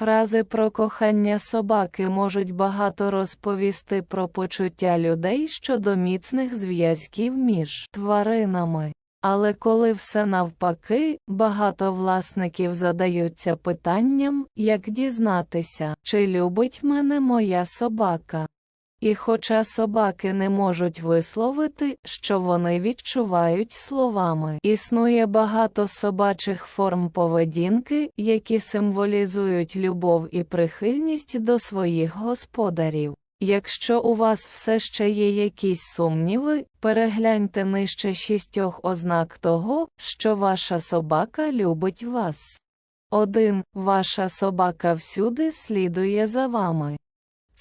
Фрази про кохання собаки можуть багато розповісти про почуття людей щодо міцних зв'язків між тваринами. Але коли все навпаки, багато власників задаються питанням, як дізнатися, чи любить мене моя собака. І хоча собаки не можуть висловити, що вони відчувають словами, існує багато собачих форм поведінки, які символізують любов і прихильність до своїх господарів. Якщо у вас все ще є якісь сумніви, перегляньте нижче шістьох ознак того, що ваша собака любить вас. 1. Ваша собака всюди слідує за вами.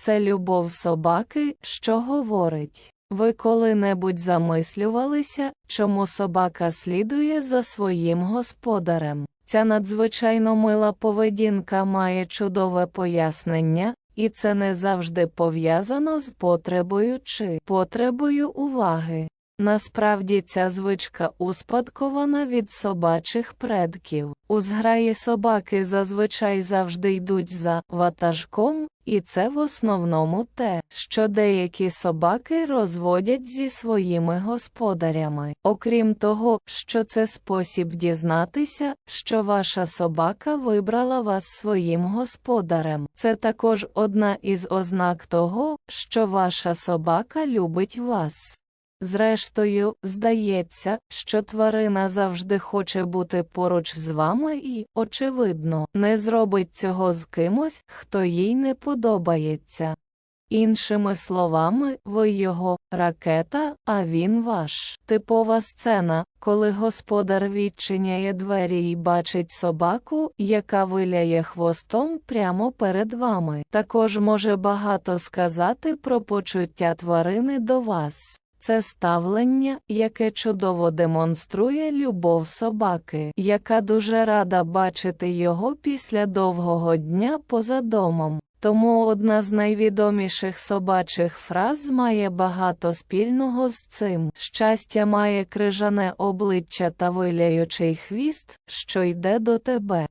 Це любов собаки, що говорить. Ви коли-небудь замислювалися, чому собака слідує за своїм господарем. Ця надзвичайно мила поведінка має чудове пояснення, і це не завжди пов'язано з потребою чи потребою уваги. Насправді ця звичка успадкована від собачих предків. У зграї собаки зазвичай завжди йдуть за ватажком, і це в основному те, що деякі собаки розводять зі своїми господарями. Окрім того, що це спосіб дізнатися, що ваша собака вибрала вас своїм господарем. Це також одна із ознак того, що ваша собака любить вас. Зрештою, здається, що тварина завжди хоче бути поруч з вами і, очевидно, не зробить цього з кимось, хто їй не подобається. Іншими словами, ви його ракета, а він ваш. Типова сцена, коли господар відчиняє двері і бачить собаку, яка виляє хвостом прямо перед вами. Також може багато сказати про почуття тварини до вас. Це ставлення, яке чудово демонструє любов собаки, яка дуже рада бачити його після довгого дня поза домом. Тому одна з найвідоміших собачих фраз має багато спільного з цим. Щастя має крижане обличчя та виляючий хвіст, що йде до тебе.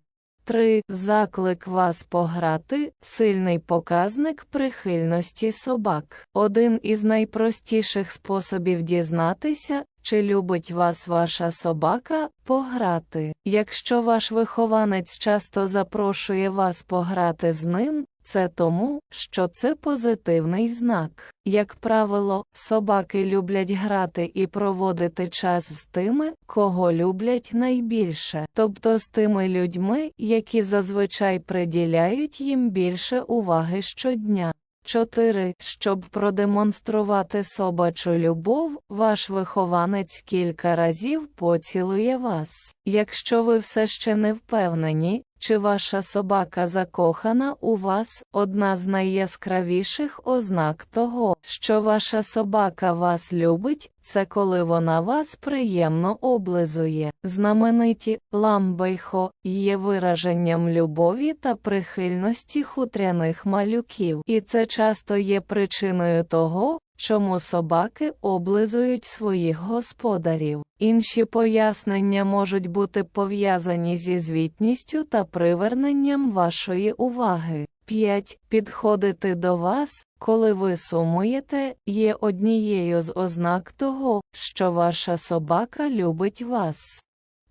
3. Заклик вас пограти сильний показник прихильності собак. Один із найпростіших способів дізнатися, чи любить вас ваша собака, пограти. Якщо ваш вихованець часто запрошує вас пограти з ним, це тому, що це позитивний знак. Як правило, собаки люблять грати і проводити час з тими, кого люблять найбільше, тобто з тими людьми, які зазвичай приділяють їм більше уваги щодня. 4. Щоб продемонструвати собачу любов, ваш вихованець кілька разів поцілує вас. Якщо ви все ще не впевнені, чи ваша собака закохана у вас, одна з найяскравіших ознак того, що ваша собака вас любить, це коли вона вас приємно облизує. Знамениті ламбейхо є вираженням любові та прихильності хутряних малюків, і це часто є причиною того, чому собаки облизують своїх господарів. Інші пояснення можуть бути пов'язані зі звітністю та приверненням вашої уваги. 5. Підходити до вас, коли ви сумуєте, є однією з ознак того, що ваша собака любить вас.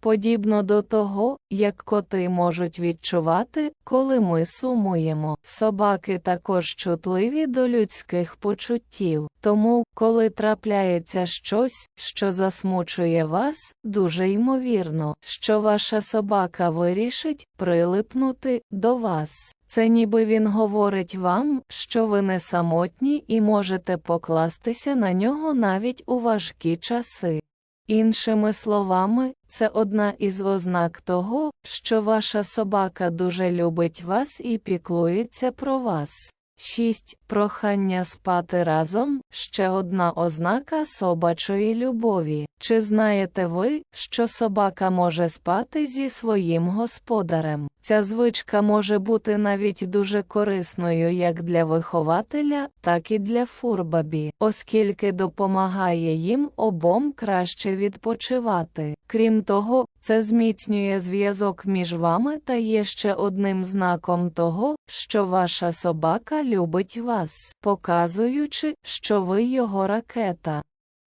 Подібно до того, як коти можуть відчувати, коли ми сумуємо. Собаки також чутливі до людських почуттів, тому, коли трапляється щось, що засмучує вас, дуже ймовірно, що ваша собака вирішить прилипнути до вас. Це ніби він говорить вам, що ви не самотні і можете покластися на нього навіть у важкі часи. Іншими словами, це одна із ознак того, що ваша собака дуже любить вас і піклується про вас. 6. Прохання спати разом ще одна ознака собачої любові. Чи знаєте ви, що собака може спати зі своїм господарем? Ця звичка може бути навіть дуже корисною як для вихователя, так і для фурбабі, оскільки допомагає їм обом краще відпочивати. Крім того, це зміцнює зв'язок між вами та є ще одним знаком того, що ваша собака любить вас, показуючи, що ви його ракета.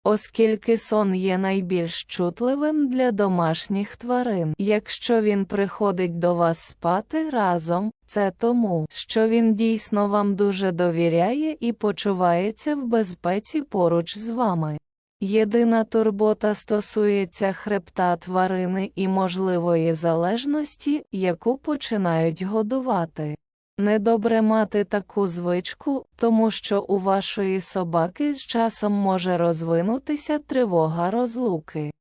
Оскільки сон є найбільш чутливим для домашніх тварин. Якщо він приходить до вас спати разом, це тому, що він дійсно вам дуже довіряє і почувається в безпеці поруч з вами. Єдина турбота стосується хребта тварини і можливої залежності, яку починають годувати. Недобре мати таку звичку, тому що у вашої собаки з часом може розвинутися тривога розлуки.